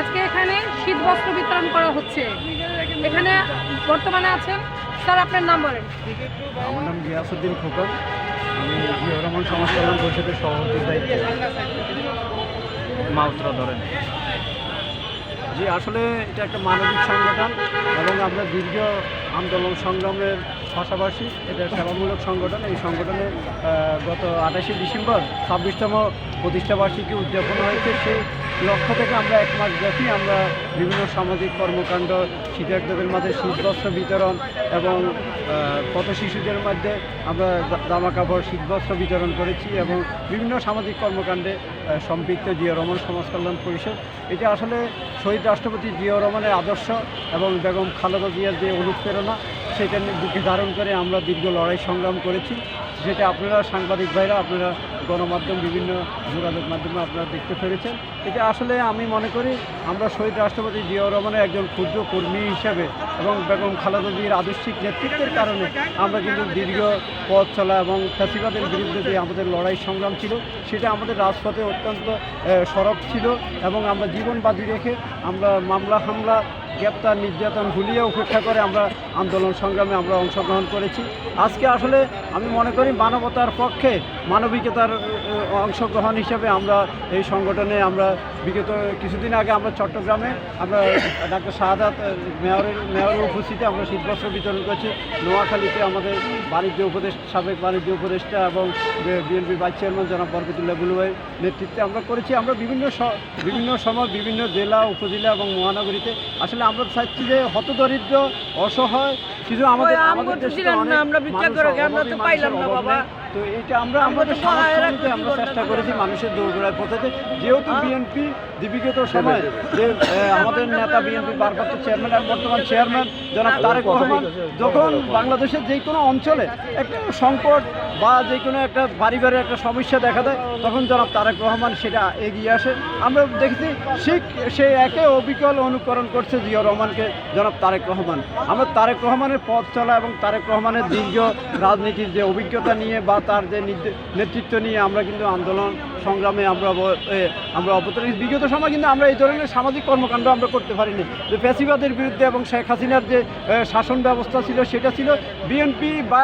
আজকে এখানে শীত বস্ত্র বিতরণ করা হচ্ছে। এখানে বর্তমানে আছেন স্যার আপনার নাম বলেন। আমার নাম গিয়াসুদ্দিন খোকন। আমি জিয়া রহমান সমাজ কল্যাণ পরিষদের সভাপতির দায়িত্বে। মাউসরা ধরেন। জি আসলে এটা একটা মানবিক সংগঠন এবং আমরা দীর্ঘ আন্দোলন সংগ্রামের পাশাপাশি এটা সেবামূলক সংগঠন, এই সংগঠনে গত আঠাশে ডিসেম্বর ছাব্বিশতম প্রতিষ্ঠাবার্ষিকী উদযাপন হয়েছে। সেই লক্ষ্য থেকে আমরা এক মাস ব্যাপী আমরা বিভিন্ন সামাজিক কর্মকাণ্ড শীতার্থদের মাঝে শীতবস্ত্র বিতরণ এবং পথ শিশুদের মধ্যে আমরা জামা কাপড়, শীতবস্ত্র বিতরণ করেছি এবং বিভিন্ন সামাজিক কর্মকাণ্ডে সম্পৃক্ত জিয়া রহমান সমাজ কল্যাণ পরিষদ। এটা আসলে শহীদ রাষ্ট্রপতি জিয়া রহমানের আদর্শ এবং বেগম খালেদা জিয়ার যে অনুপ্রেরণা সেটা বুকে ধারণ করে আমরা দীর্ঘ লড়াই সংগ্রাম করেছি। যেটা আপনারা সাংবাদিক ভাইরা, আপনারা গণমাধ্যম, বিভিন্ন যোগাযোগ মাধ্যমে আপনারা দেখতে পেরেছেন। এটা আসলে আমি মনে করি আমরা শহীদ রাষ্ট্রপতি জিয়াউর রহমানের একজন ক্ষুদ্র কর্মী হিসাবে এবং বেগম খালেদা জিয়ার আদর্শিক নেতৃত্বের কারণে আমরা কিন্তু দীর্ঘ পথ চলা এবং ফ্যাসিবাদের বিরুদ্ধে যে আমাদের লড়াই সংগ্রাম ছিল, সেটা আমাদের রাজপথে অত্যন্ত সরব ছিল এবং আমরা জীবন বাজি রেখে আমরা মামলা, হামলা গ্রেপ্তার নির্যাতন ভুলিয়ে উপেক্ষা করে আমরা আন্দোলন সংগ্রামে আমরা অংশগ্রহণ করেছি। আজকে আসলে আমি মনে করি মানবতার পক্ষে মানবিকতার অংশগ্রহণ হিসেবে আমরা এই সংগঠনে আমরা বিগত কিছুদিন আগে আমরা চট্টগ্রামে আমরা ডাক্তার শাহাদাত মেয়রের মেয়রের উপস্থিতিতে আমরা শীতবস্ত্র বিতরণ করেছি। নোয়াখালীতে আমাদের বাণিজ্য উপদেশ, সাবেক বাণিজ্য উপদেষ্টা এবং বিএনপির ভাইস চেয়ারম্যান জনাব বরকতুল্লাহ বুলুভাইয়ের নেতৃত্বে আমরা করেছি। আমরা বিভিন্ন বিভিন্ন সময় বিভিন্ন জেলা, উপজেলা এবং মহানগরীতে আসলে আমরা চাচ্ছি যে হতদরিদ্র অসহায় কিছু আমাদের আমরা বিচার করে আমরা তো পাইলাম না বাবা। তো এটা আমরা আমাদের অনুযায়ী আমরা চেষ্টা করেছি মানুষের দৌড়গোড়ায় পৌঁছাতে। যেহেতু। বিএনপি বিগত সময় যে আমাদের নেতা বিএনপি ভারপ্রাপ্ত চেয়ারম্যান এবং বর্তমান চেয়ারম্যান জনাব তারেক রহমান যখন বাংলাদেশের যে কোনো অঞ্চলে একটা সংকট বা যে কোনো একটা পারিবারিক একটা সমস্যা দেখা দেয় তখন জনাব তারেক রহমান সেটা এগিয়ে আসে। আমরা দেখেছি শিখ সে একে অবিকল অনুকরণ করছে জিয়া রহমানকে জনাব তারেক রহমান। আমরা তারেক রহমানের পথ চলা এবং তারেক রহমানের দীর্ঘ রাজনীতির যে অভিজ্ঞতা নিয়ে বা তার যে নেতৃত্ব নিয়ে আমরা কিন্তু আন্দোলন সংগ্রামে আমরা আমরা অবতরণ বিগত সময় কিন্তু আমরা এই ধরনের সামাজিক কর্মকাণ্ড আমরা করতে পারিনি। যে ফ্যাসিবাদের বিরুদ্ধে এবং শেখ হাসিনার যে শাসন ব্যবস্থা ছিল সেটা ছিল বিএনপি বা